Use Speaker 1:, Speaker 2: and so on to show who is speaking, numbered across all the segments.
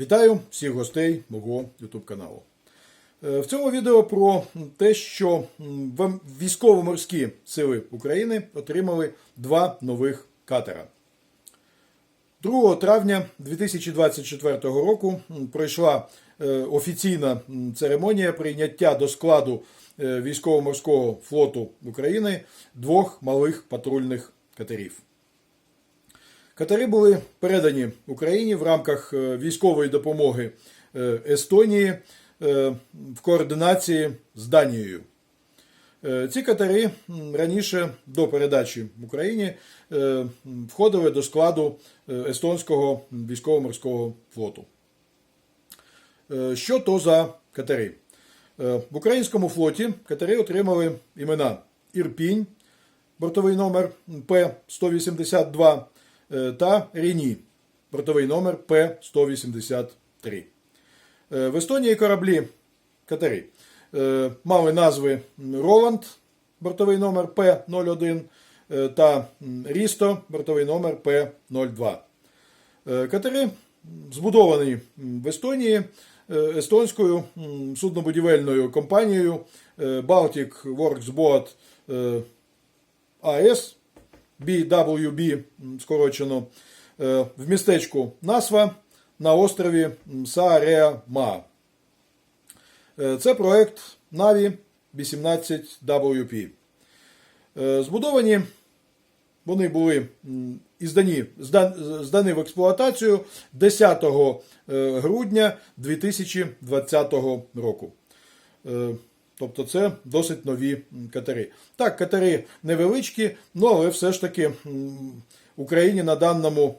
Speaker 1: Вітаю всіх гостей мого YouTube каналу. Е, В цьому відео про те, що військово-морські сили України отримали два нових катера. 2 травня 2024 року пройшла е, офіційна церемонія прийняття до складу е, військово-морського флоту України двох малих патрульних катерів. Катери були передані Україні в рамках е, військової допомоги е, Естонії е, в координації з Данією. Ці катери раніше до передачі Україні входили до складу естонського військово-морського флоту. Що то за катери? В українському флоті катери отримали імена Ірпінь, бортовий номер П-182 е, та Ріні, бортовий номер П-183. Е, В Естонії кораблі катери е, мали назви Роланд, бортовий номер П-01 е, та Рісто, бортовий номер П-02. Е, Катери збудовані в Естонії е, естонською суднобудівельною компанією е, Baltic Works Boat е, АС BWB скорочено е, в містечку Насва на острові м, Саареа-Ма. Е, Це проект Navі 18WP. Е, Збудовані вони були іздані, здані в експлуатацію 10 е, грудня 2020 року. Тобто це досить нові катери. Так, катери невеличкі, ну але все ж таки Україні на даному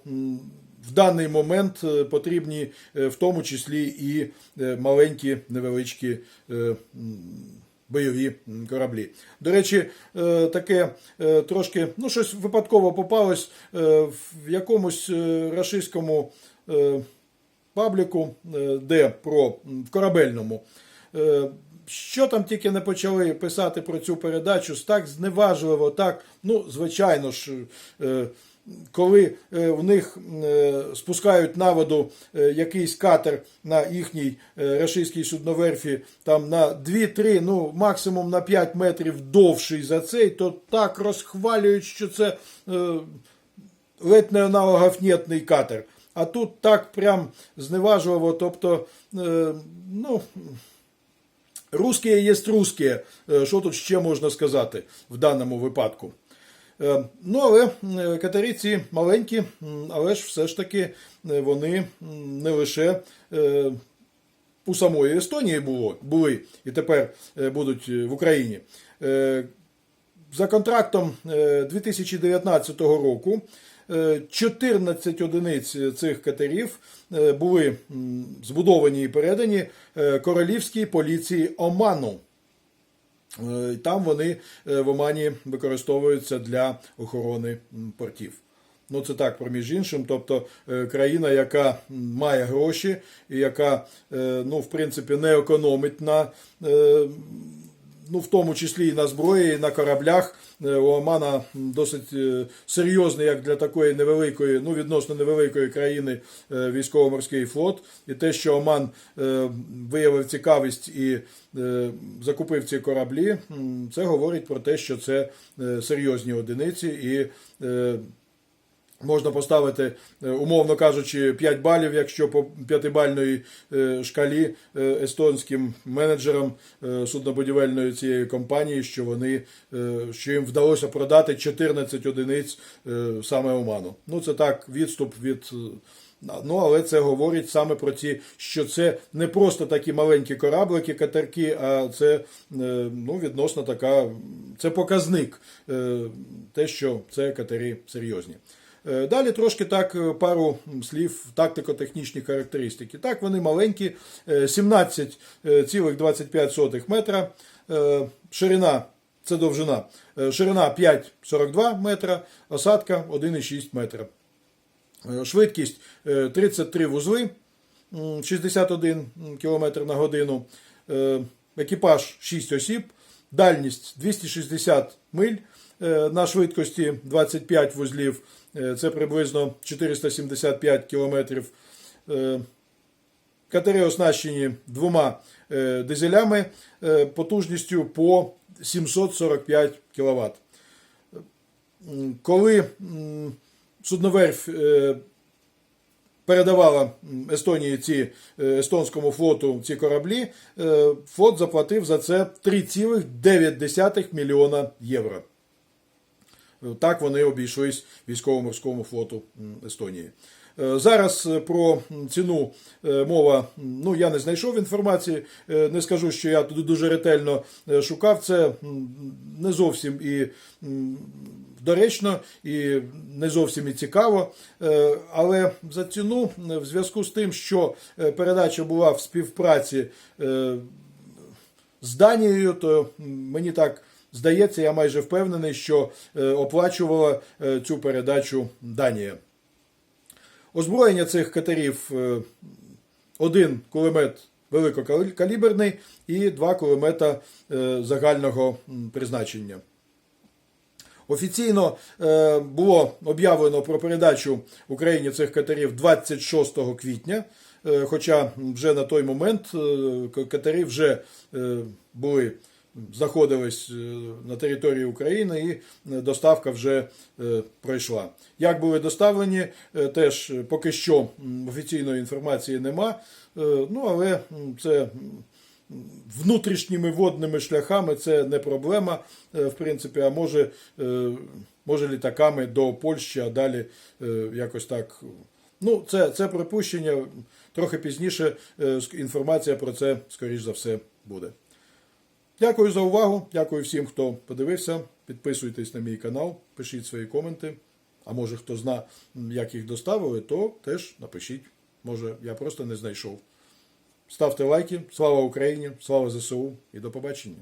Speaker 1: в даний момент е, потрібні е, в тому числі і е, маленькі невеличкі бойові кораблі. До речі, таке трошки, ну щось випадково попалось в якомусь рашистському пабліку, де про в корабельному. Що там тільки не почали писати про цю передачу, так зневажливо, так, ну, звичайно ж, е, коли е, в них е, спускають на воду якийсь катер на їхній рашистській судноверфі, там на 2-3, ну максимум на 5 метрів довший за цей, то так розхвалюють, що це ледь не аналогафнітний катер. А тут так прям зневажливо, тобто, ну. Русські є русські. Що тут ще можна сказати в даному випадку? Е, Ну, але е, катері ці маленькі, але ж все ж таки вони не лише у самої Естонії було, були і тепер е, будуть е, в Україні. Е, За контрактом е, 2019 року 14 одиниць цих катерів е, були збудовані і передані е, королівській поліції Оману. Е, Там вони е, в Омані використовуються для охорони портів. Ну, це так, проміж іншим. Тобто е, країна, яка має гроші і яка, е, ну, в принципі, не економить на, е, ну, в тому числі і на зброї, і на кораблях. Е, У Омана досить е, серйозний, як для такої невеликої, ну, відносно невеликої країни е, військово-морський флот. І те, що Оман виявив цікавість і закупив ці кораблі, це говорить про те, що це серйозні одиниці і Можна поставити, е, умовно кажучи, 5 балів, якщо по п'ятибальної е, шкалі е, естонським менеджерам суднобудівельної цієї компанії, що вони що їм вдалося продати 14 одиниць саме Оману. Ну це так, відступ від. Ну, але це говорить саме про ті, що це не просто такі маленькі кораблики, катерки, а це ну, відносно така, це показник, те, що це катери серйозні. Е, Далі трошки так е, пару слів тактико-технічні характеристики. Так, вони маленькі, е, 17,25 метра, е, ширина, це довжина, ширина 5,42 метра, осадка 1,6 метра. Швидкість е, 33 вузли, 61 км на годину. Екіпаж 6 осіб, дальність 260 миль на швидкості 25 вузлів. Е, Це приблизно 475 км. Катери оснащені двома е, дизелями е, потужністю по 745 кВт. Коли м, судноверф е, передавала Естонії ці е, естонському флоту ці кораблі, е, флот заплатив за це 3,9 мільйона євро. Так вони обійшлись військово-морському флоту Естонії. Е, Зараз е, про ціну е, мова. Ну я не знайшов інформації. Не скажу, що я тут дуже ретельно шукав. Це не зовсім і доречно, і не зовсім і цікаво. Але за ціну, в зв'язку з тим, що передача була в співпраці з Данією, то мені так здається, я майже впевнений, що е, оплачувала е, цю передачу Данія. Озброєння цих катерів е, один кулемет великокаліберний і два кулемета загального призначення. Офіційно було об'явлено про передачу Україні цих катерів 26 квітня. Хоча вже на той момент катери вже були знаходились е, на території України і е, доставка вже е, пройшла. Як були доставлені, теж поки що офіційної інформації нема. Ну але це внутрішніми водними шляхами це не проблема, в принципі, а може, може літаками до Польщі, а далі якось так. Ну, це, це припущення. Трохи пізніше інформація про це, скоріш за все, буде. Дякую за увагу. Дякую всім, хто подивився. Підписуйтесь на мій канал, пишіть свої коменти. А може хто зна, як їх доставили, то теж напишіть. Може, я просто не знайшов. Ставте лайки. Слава Україні! Слава ЗСУ і до побачення!